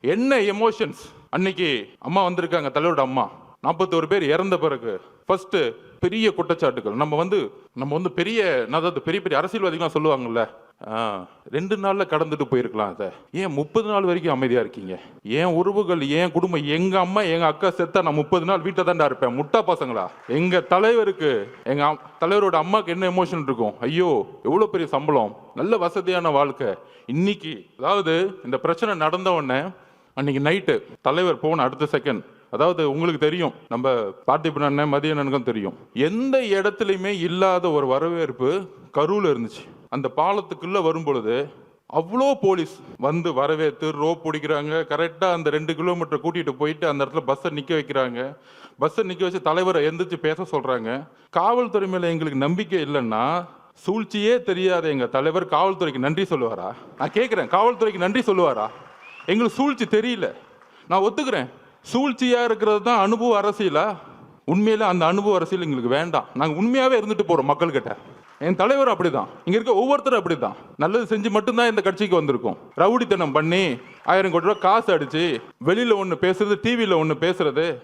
என்ன எமோஷன்ஸ் அன்னைக்கு அம்மா வந்திருக்காங்க தலைவரோட அம்மா. நாற்பத்தோரு பேர் இறந்த பிறகு ஃபர்ஸ்ட் பெரிய குற்றச்சாட்டுகள். நம்ம வந்து நம்ம வந்து பெரிய அதாவது பெரிய பெரிய அரசியல்வாதிகள்லாம் சொல்லுவாங்கல்ல ரெண்டு நாள்ல கடந்துட்டு போயிருக்கலாம் அதை. ஏன் முப்பது நாள் வரைக்கும் அமைதியா இருக்கீங்க? ஏன் உறவுகள் ஏன் குடும்பம்? எங்க அம்மா எங்க அக்கா செத்தா நான் முப்பது நாள் வீட்டை தான்டா இருப்பேன். முட்டா பசங்களா? எங்க தலைவருக்கு எங்க அம்- தலைவரோட அம்மாக்கு என்ன எமோஷன் இருக்கும்? ஐயோ எவ்வளவு பெரிய சம்பளம். நல்ல வசதியான வாழ்க்கை. இன்னைக்கு அதாவது இந்த பிரச்சனை நடந்த உடனே அன்னைக்கு நைட்டு தலைவர் போன அடுத்த செகண்ட் அதாவது உங்களுக்கு தெரியும் நம்ம பார்த்திபன் அண்ணன் மதிய அண்ணனுக்கும் தெரியும். எந்த இடத்துலையுமே இல்லாத ஒரு வரவேற்பு கரூர்ல இருந்துச்சு. அந்த பாலத்துக்குள்ள வரும் பொழுது அவ்வளோ போலீஸ் வந்து வரவேற்று ரோப் பிடிக்கிறாங்க. கரெக்டாக அந்த ரெண்டு கிலோமீட்டர் கூட்டிகிட்டு போயிட்டு அந்த இடத்துல பஸ்ஸை நிற்க வைக்கிறாங்க. பஸ்ஸை நிற்க வச்சு தலைவரை எந்திரிச்சு பேச சொல்கிறாங்க காவல்துறை மேலே எங்களுக்கு நம்பிக்கை இல்லைன்னா சூழ்ச்சியே தெரியாத எங்கள் தலைவர். காவல்துறைக்கு நன்றி சொல்லுவாரா? நான் கேட்குறேன் காவல்துறைக்கு நன்றி சொல்லுவாரா? எங்களுக்கு சூழ்ச்சி தெரியல. நான் ஒத்துக்கிறேன். சூழ்ச்சியாக இருக்கிறது தான் அனுபவ அரசியலா? உண்மையில் அந்த அனுபவ அரசியல் எங்களுக்கு வேண்டாம். நாங்கள் உண்மையாகவே இருந்துட்டு போகிறோம் மக்கள்கிட்ட. என் தலைவர் அப்படிதான். இங்கே இருக்க ஒவ்வொருத்தரும் அப்படிதான். நல்லது செஞ்சு மட்டும்தான் இந்த கட்சிக்கு வந்திருக்கும். ரவுடித்தனம் பண்ணி ஆயிரம் கோடி ரூபா காசு அடிச்சு வெளியில் ஒன்று பேசுறது டிவியில் ஒன்று பேசுறது.